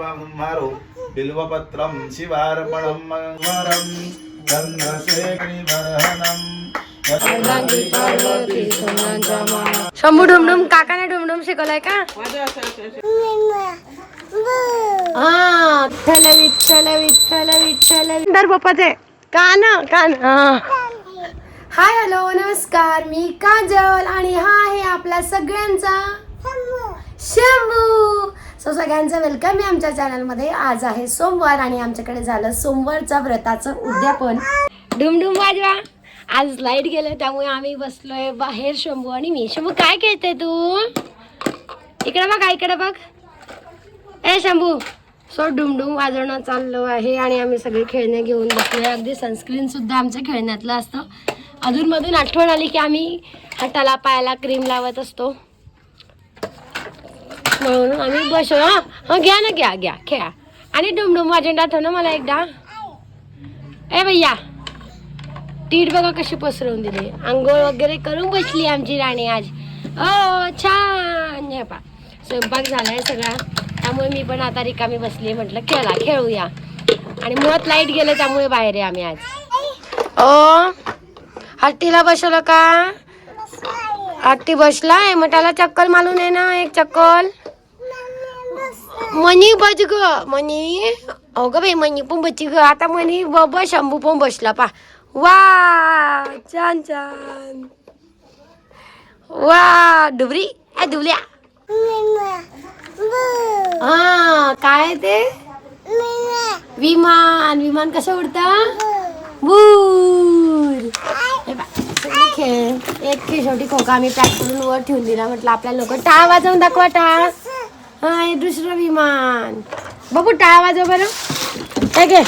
సంహారు బిల్వపత్రం శివార్పణం మంగళం చంద్రశేఖరివర్హణం शंभू डुमडुम काकाने डुमडुम शिकवलाय का हा विठ्ठल विठ्ठल विठ्ठल विठ्ठल दर बाप्पाचे कान कान हाय हॅलो नमस्कार मी काजल आणि हा आहे आपला सगळ्यांचा शंभू सो सगळ्यांचं वेलकम आहे आमच्या चॅनलमध्ये आज आहे सोमवार आणि आमच्याकडे झालं सोमवारचा व्रताचं उद्यापन. डुमडुम वाजवा. आज लाइट गेलं त्यामुळे आम्ही बसलोय बाहेर शंभू आणि मी. शंभू काय खेळते तू? इकडे बघ इकडे बघ. ए शंभू. सो डुमडुम वाजवणं चाललो आहे आणि आम्ही सगळे खेळणे घेऊन बसलोय. अगदी सनस्क्रीन सुद्धा आमच्या खेळण्यातलं असतं. अधूनमधून आठवण आली की आम्ही हाताला पायाला क्रीम लावत असतो. म्हणून आम्ही बसलो हा? हा घ्या ना घ्या घ्या खेळा. आणि डुमडुम अजेंडा आठव ना मला एकदा. ए भैया. तीट बघा कशी पसरवून दिली. आंघोळ वगैरे करून बसली आमची राणी आज. ओ छान. हे पा स्वयंपाक झालाय सगळा. त्यामुळे मी पण आता रिकामी बसली म्हटलं खेळा खेळूया. आणि मुळात लाइट गेलं त्यामुळे बाहेर आहे आम्ही आज. ओ हट्टीला बसवलं का? हट्टी बसलाय. मग त्याला चक्कल मारून आहे ना एक चक्कल मनी बज ग मनी. अगं बाई मनी पण बची ग. आता मनी बाबा शंभू पण बसला पा. वा छान छान. वा डुबरी ए डुबल्या हा काय ते? विमान. विमान कसं उडत? बूर खेळ. एक खेळ शेवटी खोका आम्ही पॅक करून वर ठेवून दिला. म्हटलं आपल्या लोक टाळ वाजवून दाखवा टाळ. हा हे दुसरं विमान. बघू टाळ वाजव बरं. हे घे.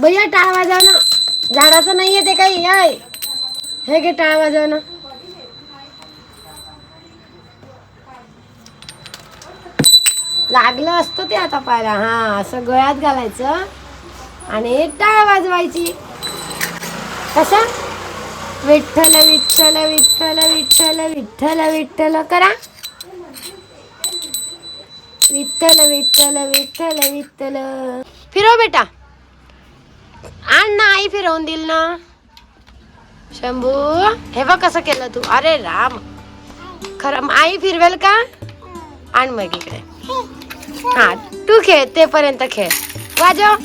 भैया टाळ वाजव ना. झाडाचं नाहीये ते काही. आहे हे घे टाळ वाजव ना. लागलं असतं ते आता पाहायला. हा असं गळ्यात घालायचं आणि टाळ वाजवायची. कसा? विठ्ठल विठ्ठल विठ्ठल विठ्ठल विठ्ठल विठ्ठल करा. विठ्ठल विठ्ठल विठ्ठल विठ्ठल. फिरव बेटा. आण ना आई फिरवून दिल ना. शंभू हे बघ कसं केलं तू. अरे राम. खरं आई फिरवेल का? आण मग इकडे. हा तू खेळ ते पर्यंत खेळ. वाजव.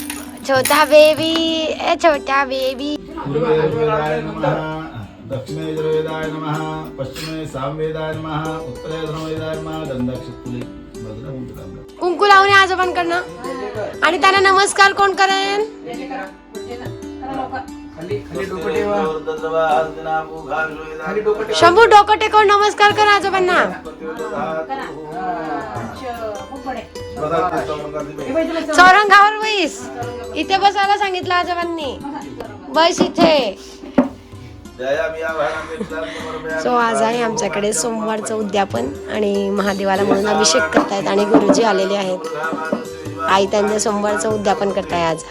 छोटा बेबी ए छोटा बेबी दक्षिणे यजुर्वेदाय नमः पश्चिमे सामवेदाय नमः उत्तरे धर्मवेदाय नमः दंडाक्षिपुले कुंकू लावणे आजोबांकडनं. आणि त्यांना नमस्कार कोण करेन? शंभू डोकं टेकवून नमस्कार कर आजोबांना. चौरंगावर बैस इथे बसायला सांगितलं आजोबांनी. बस इथे. सो आज आहे आमच्याकडे सोमवारचं उद्यापन आणि महादेवाला म्हणून अभिषेक करतायत आणि गुरुजी आलेले आहेत. आई त्यांच्या सोमवारचं उद्यापन करताय आज.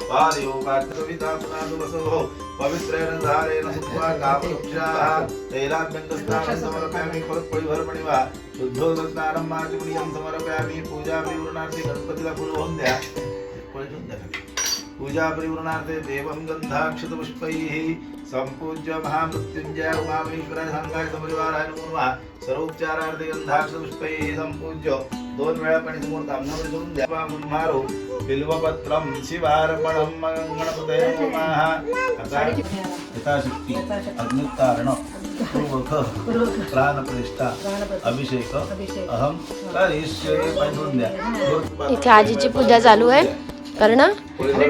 पूजा परिवृणार्थे देवं महामृत्युञ्जय उमामेश्वराय सांगाय समरिवाराय नमो नमः सर्वोपचारार्थे गन्धाक्षतपुष्पैः सम्पूज्य दोन वेळा पाणी समोर तांबूळ करून द्यावा मुन्मारो बिल्वपत्रम शिवार्पणम गणपते नमः यथाशक्ती अग्नितारण पूर्वक प्राणप्रतिष्ठा अभिषेक अहम करिष्ये पाठवून द्या इथे आजीची पूजा चालू आहे कारण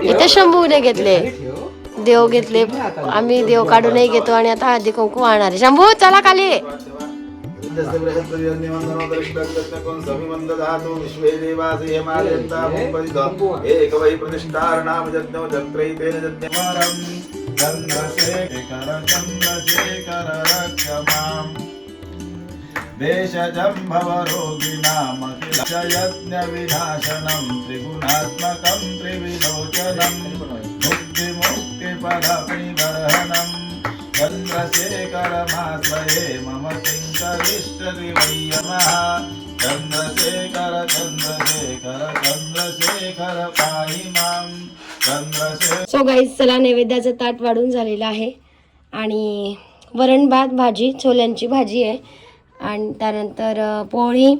इथे शंभूने घेतले. देव घेतले. आम्ही देव काढूनही घेतो आणि आता हळदी कुंकू आणणार आहे. शंभू चला खाली. विश्वे त्रिगुणात्मकं त्रिविलोचनम् मुक्तिमुक्तिपदपरिबर्हणं चन्द्रशेखरमाश्रये मम किङ्करिष्टति वै चन्द्रशेखर चन्द्रशेखर पाहि मां। चंद्रशेखर सो गाईज चला नैवेद्याचं ताट वाढून झालेलं आहे. आणि वरण भात भाजी छोल्यांची भाजी आहे. आणि त्यानंतर पोळी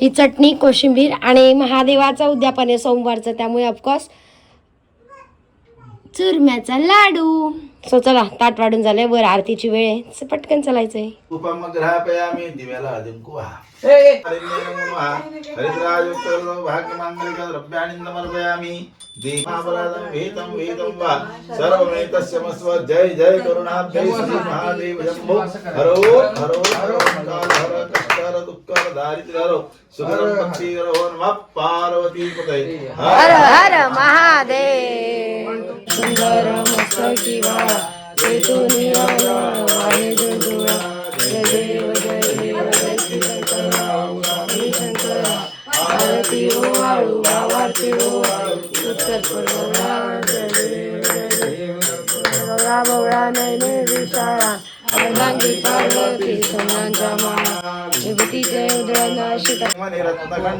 ही चटणी कोशिंबीर आणि महादेवाचं उद्यापन आहे सोमवारचं. त्यामुळे ऑफकोर्स चुरम्याचा लाडू सो चला ताट वाढून झालंय वर आरतीची वेळ आहे पटकन चालायचंय उपमग्रहापयामी समर्पयामि दीपापराधं वा सर्वमेतस्य मस्व जय जय श्री महादेव शम्भो हरो नमः हर हर महादेव सुंदर मस्त किंवा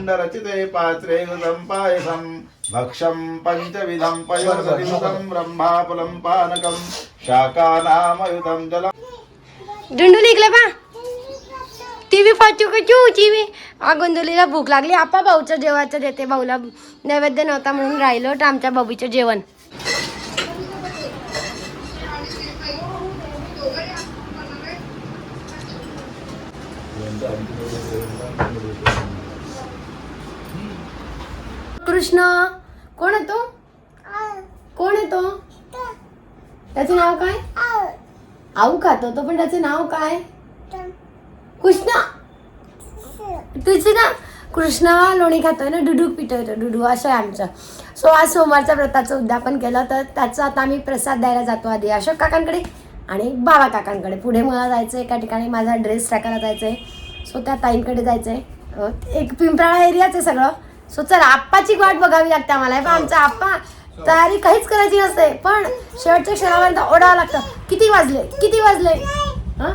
मणिरत्नखण्ड रचिते पात्रे पायसं भक्षं पञ्चविधं पयोदधिमुखं ब्रह्मापुलं पानकं शाकानामयुतं जलम् डुंडू निघलं बा? टीव्ही पाचू कचू टीव्ही गोंदलीला भूक लागली. आपा भाऊचं जेवायचं देते भाऊला नैवेद्य नव्हता म्हणून राहिलो तर आमच्या बाबूचं जेवण. कृष्ण कोण आहे तो? कोण आहे तो? त्याचं नाव काय? आऊ खातो तो? पण त्याचं नाव काय? कृष्ण. तुझी ना कृष्ण लोणी खातोय ना डुडू पिटवतो डुडू असं आहे आमचं. सो आज सोमवारच्या व्रताचं उद्यापन केलं तर त्याचा आता आम्ही प्रसाद द्यायला जातो आधी अशोक काकांकडे आणि बाबा काकांकडे. पुढे मला जायचं एका ठिकाणी माझा ड्रेस टाकायला जायचं आहे सो त्या ताईंकडे जायचं आहे एक पिंपराळा एरियाच आहे सगळं. सो चला आप्पाची वाट बघावी लागते आम्हाला. पहा, आमचा आप्पा तयारी काहीच करायची नसते पण शेवटच्या क्षणापर्यंत ओढावं लागतं. किती वाजले? किती वाजले? हां?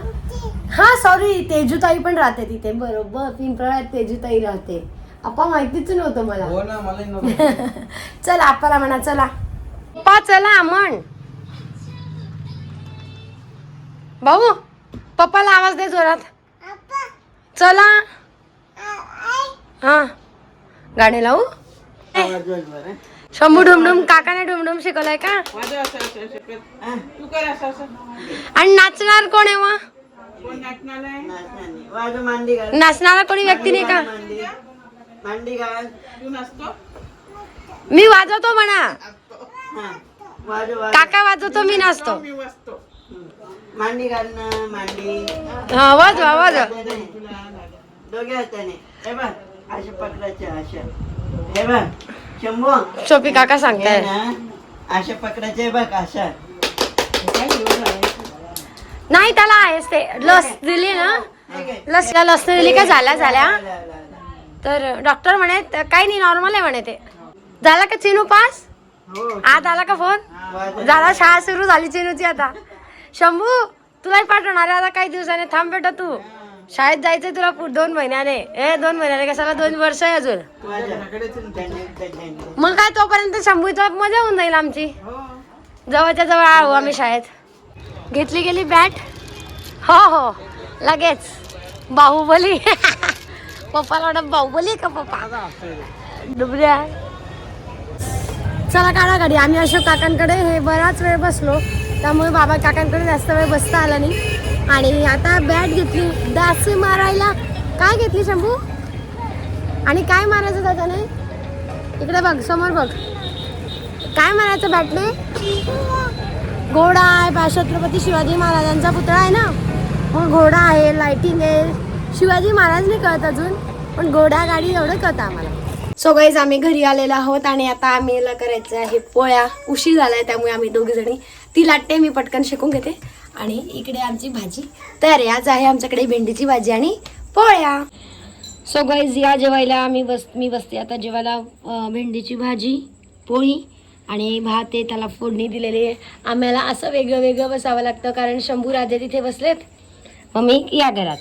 हा सॉरी तेजूताई पण राहते तिथे. बरोबर पिंपळात तेजूताई राहते. आपा माहितीच नव्हतं मला. हो ना मलाही नव्हतं. चला आपाला म्हणा चला. पप्पा चला म्हण. भाऊ पप्पाला आवाज दे जोरात. चला. हा. गाणे लावू? शंभू डुमडुम काकाने डुमडुम शिकवलाय का? माझं असं असं असं कर हा, तू कर असं असं. आणि नाचणार कोण आहे मग? कोण नाचणार आहे? वाजू मांडी घाल. नाचणारा कोणी व्यक्ती नाही का? मी वाजवतो म्हणा. हा. वाजू वाजू काका वाजवतो मी नाचतो. मांडी घाल ना मांडी. हा वाजवा वाजवा. दोघे हाताने. हे बघ असे पकडायचे अशा. हे बघ शंभू. सोपी काका सांगताय. असे पकडायचे बघ अशा. नाही त्याला आहेच ते. लस दिली ना. लस लस दिली का? झाल्या झाल्या. तर डॉक्टर म्हणे "त- काही नाही नॉर्मल आहे म्हणे ते. झाला का चिनू पास? हो. आज आला का फोन. झाला शाळा सुरू झाली चिनूची आता. शंभू तुलाही पाठवणार आता काही दिवसाने. थांब बेटा तू. शाळेत जायचंय तुला दोन महिन्याने. ए दोन महिन्याने कशाला दोन वर्ष आहे अजून? मग काय तोपर्यंत शंभूचा मजा होऊन जाईल आमची. जवळच्या जवळ आहो आम्ही शाळेत. घेतली गेली बॅट हो हो. लगेच. बाहुबली. पप्पाला वाटत बाहुबली का पप्पा? डुबऱ्या चला काढा गाडी आम्ही अशोक काकांकडे हे बराच वेळ बसलो. त्यामुळे बाबा काकांकडे जास्त वेळ बसता आला नाही. आणि आता बॅट घेतली. दासी मारायला. काय घेतली शंभू? आणि काय मारायचं त्याच्याने इकडे बघ समोर बघ. काय मारायचं बॅटने घोडा आहे पा- छत्रपती शिवाजी महाराजांचा पुतळा आहे ना? मग घोडा आहे लाईटिंग आहे. शिवाजी महाराज नाही कळत अजून पण घोडा गाडी एवढं कळतं आम्हाला. सो गाईज आम्ही घरी आलेलो आहोत आणि आता आम्हीला करायचं आहे पोळ्या. उशीर झालाय त्यामुळे आम्ही दोघी जणी ती लाटते मी पटकन शिकून घेते. आणि इकडे आमची भाजी. तयार आहे आज आहे आमच्याकडे भेंडीची भाजी आणि पोळ्या. सो गाईज या जेवायला आम्ही बस मी बसते. आता जेवायला भेंडीची भाजी पोळी आणि भात आहे त्याला फोडणी दिलेली आहे. आम्हाला असं वेगळं वेगळं बसावं लागतं कारण शंभू राजे तिथे बसलेत. मग मी या घरात.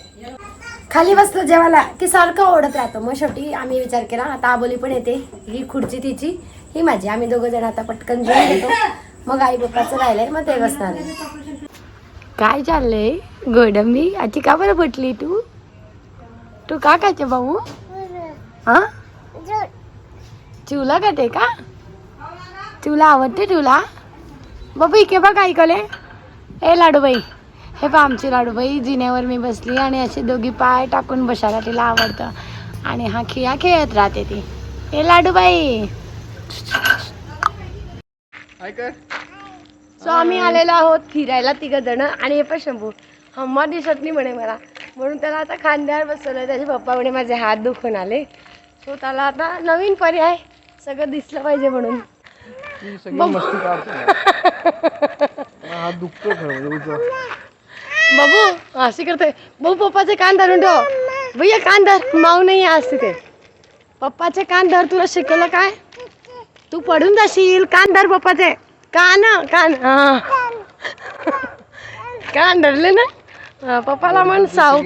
खाली बसलो जेवायला की सारखं ओढत राहतो. मग शेवटी आम्ही विचार केला आता आबोली पण येते. ही खुर्ची तिची ही माझी. आम्ही दोघं जण आता पटकन जेवण घेतो. मग आई बाप्पाचं राहिलंय मग ते बसणार काय चाललंय? गोडंबी? आजी का बरं फुटली तू? तू का खायचे भाऊ? हा? चिवला खाते का? चिवला आवडते तुला? बाबू इके बघ ऐकले ए लाडूबाई. हे पहा आमची लाडूबाई. जिन्यावर मी बसली आणि असे दोघी पाय टाकून बसायला तिला आवडतं. आणि हा खिळा खेळत राहते ती. ए लाडूबाई. सो आम्ही आलेलो आहोत फिरायला तिघ जण आणि हे पण शंभू हम्मा दिसत नाही म्हणे मला. म्हणून त्याला आता खांद्यावर बसवलं त्याचे पप्पा म्हणे माझे हात दुखून आले. सो त्याला आता नवीन पर्याय सगळं दिसलं पाहिजे म्हणून. बाबू असे करते भाऊ पप्पाचे कान धरून ठेव. भैया कान धर. माऊ नाही आज तिथे. पप्पाचे कान धर तुला शिकवलं काय? तू पडून जाशील. कान धर पप्पाचे. कान कान हा. कान धरले ना? हा, पप्पाला म्हण साव.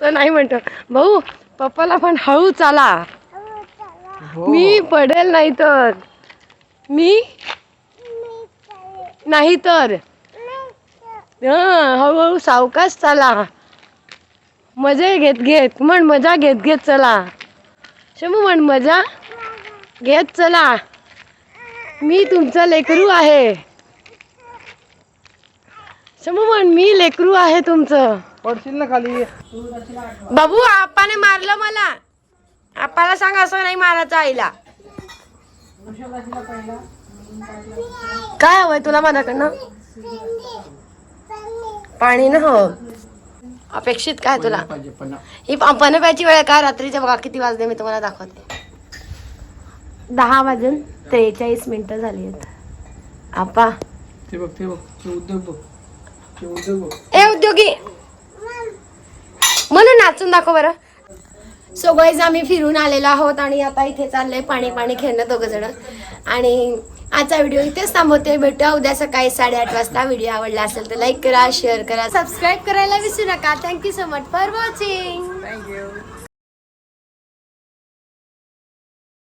तो नाही म्हणतो. भाऊ पप्पाला पण हळू चाला. मी पडेल नाही तर. मी? नाही तर. हं, हळूहळू सावकाश चला. मजा घेत घेत म्हण मजा घेत घेत चला. शमू म्हण मजा. घेत चला. मी तुमचं लेकरू आहे. शमू म्हण मी लेकरू आहे तुमचं. पडशील ना खाली. बाबू आपाने मारलं मला. आपाला सांग असं नाही मारायचं आईला. काय हवंय तुला माझ्याकडनं पाणी ना हो. अपेक्षित काय तुला? ही पाणी प्यायची वेळ आहे का? रात्रीच्या बघा किती वाजले मी तुम्हाला दाखवते. दहा वाजून त्रेचाळीस मिनिटं झाली आहेत. आपा. ते बघ ते बघ ते उद्योग बघ ते उद्योग बघ. ए उद्योगी! म्हणून नाचून दाखव बरं. सो गाईज आम्ही फिरून आलेलो आहोत आणि आता इथे चाललंय पाणी पाणी खेळणं दोघं जण आणि आजचा व्हिडिओ इथेच थांबवते. भेटूया उद्या सकाळी साडेआठ वाजता. व्हिडिओ आवडला असेल तर लाईक करा शेअर करा सबस्क्राईब करायला विसरू नका. Thank you so much for watching thank you